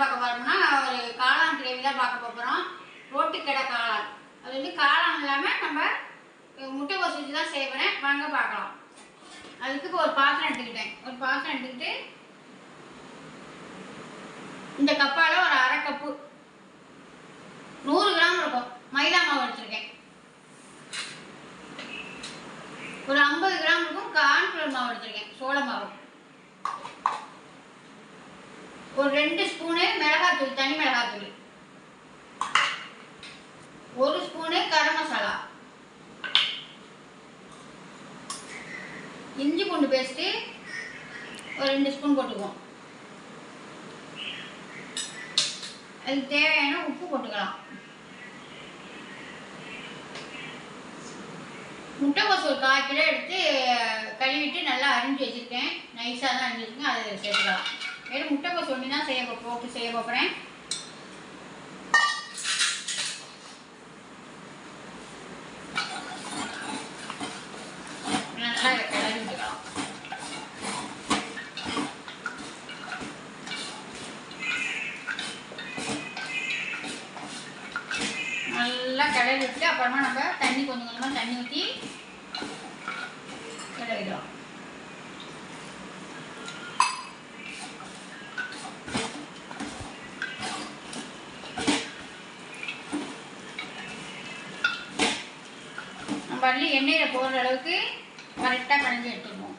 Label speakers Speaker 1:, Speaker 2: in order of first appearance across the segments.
Speaker 1: பார்க்க போகிறோம்னா ஒரு காளான் கிரேவி தான் பார்க்க போகிறோம் ரோட்டுக்கடை காளான். அது வந்து காளான் இல்லாமல் நம்ம முட்டைக்கோஸ் வச்சு தான் செய்வேன் வாங்க பார்க்கலாம். அதுக்கு ஒரு பாத்திரம் எடுத்துக்கிட்டேன். ஒரு பாத்திரம் எடுத்துக்கிட்டு இந்த கப்பால ஒரு அரை கப்பு நூறு கிராம் இருக்கும். மைதா மாவு எடுத்திருக்கேன். ஒரு ஐம்பது கிராம் இருக்கும். கார்ன்ஃப்ளவர் மாவு எடுத்துருக்கேன். சோள மாவு. ஒரு ரெண்டு ஸ்பூனு மிளகாத்தூள் தனி மிளகாத்தூள். ஒரு ஸ்பூனு கரம் மசாலா. இஞ்சி பூண்டு பேஸ்ட்டு ஒரு ரெண்டு ஸ்பூன் போட்டுக்குவோம். அதுக்கு தேவையான உப்பு போட்டுக்கலாம். முட்டைக்கோசு ஒரு கால் கிலோ எடுத்து கழுவிட்டு நல்லா அரிஞ்சு வச்சுருக்கேன். நைஸாக தான் அரிஞ்சு வச்சுருக்கேன் அதை சேர்த்துக்கலாம். வெறும் முட்டைக்கோஸ் ஒன்று தான் செய்ய போட்டு செய்ய போகிறேன் நல்லா இதை நல்லா விட்டு அப்புறமா நம்ம தண்ணி கொஞ்சம் கொஞ்சமாக தண்ணி ஊற்றி கடை நம்ம அள்ளி எண்ணெயில் போடுற அளவுக்கு கரெக்டாக கலந்து எடுத்துக்குவோம்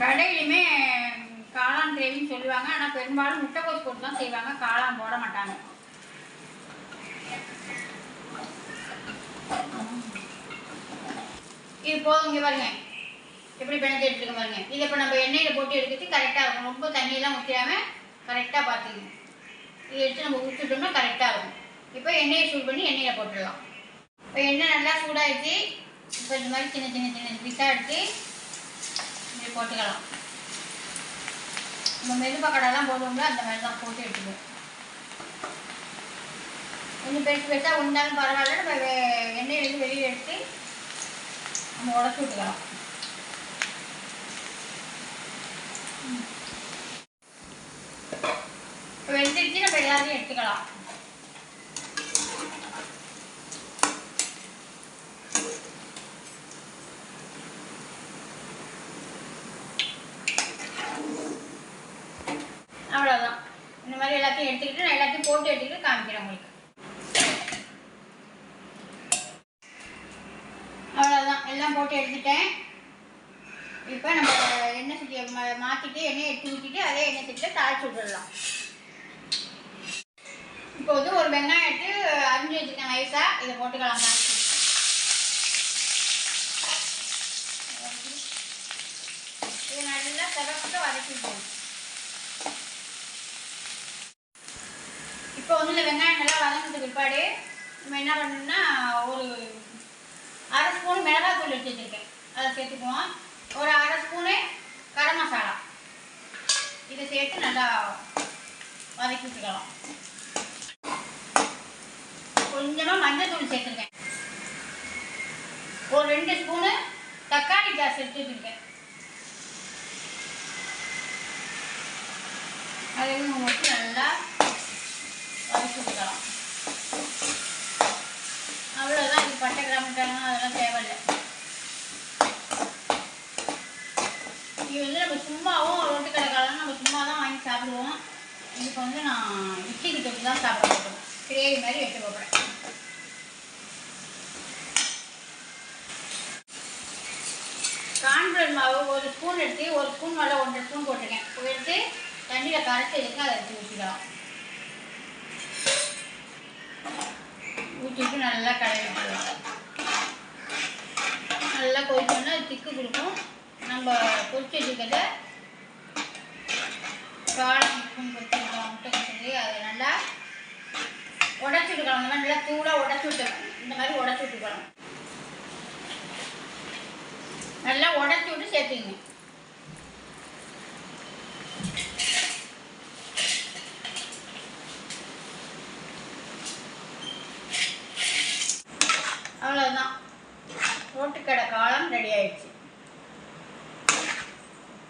Speaker 1: கடையிலுமே காளான் கிரேவின்னு சொல்லுவாங்க. ஆனால் பெரும்பாலும் முட்டைக்கோஸ் போட்டு தான் செய்வாங்க. காளான் போட மாட்டாங்க. இது போதும் இங்கே பாருங்க. எப்படி பிணைஞ்சு எடுத்துக்க பாருங்க. இதை இப்போ நம்ம எண்ணெயில் போட்டு எடுத்துட்டு கரெக்டாக இருக்கும். ரொம்ப தண்ணியெல்லாம் ஊற்றிடாமல் கரெக்டாக பார்த்துக்கணும். இதை எடுத்து நம்ம ஊற்றிட்டோம்னா கரெக்டாக இருக்கும். இப்போ எண்ணெயை சூடு பண்ணி எண்ணெயில் போட்டுடலாம். இப்போ எண்ணெய் நல்லா சூடாகிடுச்சு இப்போ இந்த மாதிரி சின்ன சின்ன சின்ன பீஸாக எடுத்து இப்படி போட்டுக்கலாம். நம்ம மெது கடைலாம் போடுவோம்ல அந்த மாதிரி தான் போட்டு எடுத்துக்குவோம் கொஞ்சம் பெருசு பெருசாக உண்டாலும் பரவாயில்ல. நம்ம எண்ணெய் எண்ணெயிலேருந்து வெளியில் எடுத்து நம்ம உடச்சி விட்டுக்கலாம் இப்போ வெந்துருச்சு நம்ம எல்லாத்தையும் எடுத்துக்கலாம் அவ்வளோதான் இந்த மாதிரி எல்லாத்தையும் எடுத்துக்கிட்டு நான் எல்லாத்தையும் போட்டு எடுத்துக்கிட்டு காமிக்கிறேன் உங்களுக்கு எல்லாம் போட்டு எடுத்துட்டேன். இப்போ நம்ம எண்ணெய் சட்டியை மாற்றிட்டு எண்ணெயை எடுத்து ஊற்றிட்டு அதே எண்ணெய் சட்டியில் தாளிச்சு விட்டுடலாம் இப்போ வந்து ஒரு வெங்காயம் எடுத்து அரிஞ்சு வச்சுருக்கேன் நைஸாக இதை போட்டுக்கலாம் இது நல்லா சிறப்பாக வதக்கி இப்போ வந்து இந்த வெங்காயம் நல்லா வதங்கினதுக்கு பிற்பாடு நம்ம என்ன பண்ணணும்னா ஒரு அரை ஸ்பூன் மிளகாத்தூள் எடுத்து வச்சுருக்கேன். அதை சேர்த்துக்குவோம். ஒரு அரை ஸ்பூனு கரம் மசாலா. இதை சேர்த்து நல்லா வதக்கி விட்டுக்கலாம் கொஞ்சமாக மஞ்சள் தூள் சேர்த்துருக்கேன். ஒரு ரெண்டு ஸ்பூனு தக்காளி ஜாஸ் எடுத்து வச்சுருக்கேன். அதையும் வச்சு நல்லா வதக்கி விட்டுக்கலாம் அவ்வளோதான் இது பட்டை அதெல்லாம் தேவையில்லை. இது வந்து நம்ம சும்மாவும் ரோட்டு கடைக்காலம் நம்ம சும்மா தான் வாங்கி சாப்பிடுவோம். இதுக்கு வந்து நான் இட்லிக்கு தொட்டு தான் சாப்பிட போகிறோம் கிரேவி மாதிரி எடுத்து போகிறேன் கான்ஃபிளவர் மாவு ஒரு ஸ்பூன் எடுத்து ஒரு ஸ்பூன் மேலே ஒன்றரை ஸ்பூன் போட்டிருக்கேன். எடுத்து தண்ணியில் கரைச்சி எடுத்து அதை எடுத்து ஊற்றிடலாம் ஊற்றிட்டு நல்லா கடையில் போடுவாங்க நல்லா கொதிச்சோம்னா அது திக்கு கொடுக்கும். நம்ம பொரிச்சு வச்சுக்கிறத காலம் பொரிச்சிருக்கோம் முட்டை சொல்லி அதை நல்லா உடச்சி விட்டுக்கலாம். இந்த மாதிரி நல்லா தூளாக உடச்சி விட்டுக்கலாம். இந்த மாதிரி உடச்சி விட்டுக்கலாம். நல்லா உடச்சி விட்டு சேர்த்துக்கணும். பொட்டுக்கடை காலம் ரெடி ஆயிடுச்சு.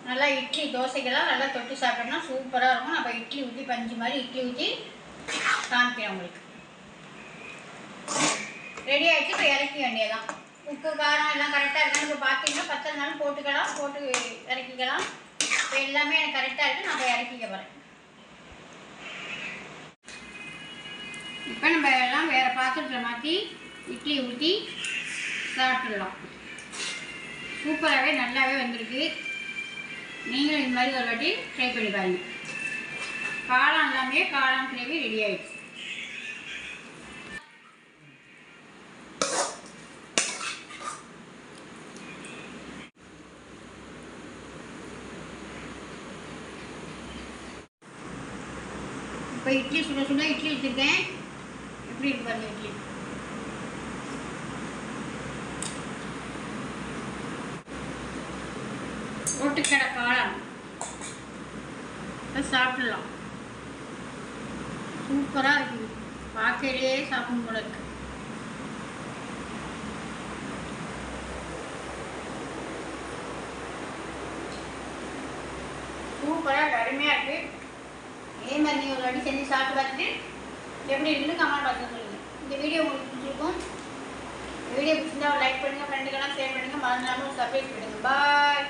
Speaker 1: நல்லா இட்லி தோசைக்கெல்லாம் நல்லா தொட்டு சாப்பிட்டோம்னா சூப்பராக இருக்கும். நம்ம இட்லி ஊற்றி பஞ்சு மாதிரி இட்லி ஊற்றி காமிக்கிறேன் உங்களுக்கு. ரெடி ஆகிடுச்சு இப்போ இறக்கி வேண்டியதான் உப்பு காரம் எல்லாம் கரெக்டாக இருக்கான்னு இப்போ பார்த்தீங்கன்னா பத்து நாளும் போட்டுக்கலாம். போட்டு இறக்கிக்கலாம். இப்போ எல்லாமே எனக்கு கரெக்டாக இருக்குது நான் இப்போ இறக்கிக்க போகிறேன் இப்போ நம்ம எல்லாம் வேறு பாத்திரத்தில் மாற்றி இட்லி ஊற்றி சாப்பிட்டுடலாம் சூப்பராகவே நல்லாவே வந்திருக்கு. நீங்களும் இந்த மாதிரி ஒரு வாட்டி ட்ரை பண்ணி பாருங்க. காளான் எல்லாமே காளான் கிரேவி ரெடி ஆயிடுச்சு. இப்போ இட்லி சுட சுட இட்லி வச்சுருக்கேன். எப்படி இருக்கு பாருங்கள் இட்லி. ரோட்டுக்கடை காளான் சாப்பிடலாம். சூப்பராக இருக்குது. பார்க்கையிலே சாப்பிடும் போல இருக்கு. சூப்பராக அருமையாக இருக்குது. இதே மாதிரி நீங்கள் ஒரு வாட்டி செஞ்சு சாப்பிட்டு பார்த்துட்டு எப்படி இருக்குன்னு கமெண்ட் பார்த்து சொல்லுங்கள் இந்த வீடியோ உங்களுக்கு பிடிச்சிருக்கும். வீடியோ பிடிச்சிருந்தா ஒரு லைக் பண்ணுங்கள் ஃப்ரெண்டுக்கெல்லாம் ஷேர் பண்ணுங்கள் மறந்துடாமல் சப்ஸ்கிரைப் பண்ணுங்கள் பாய்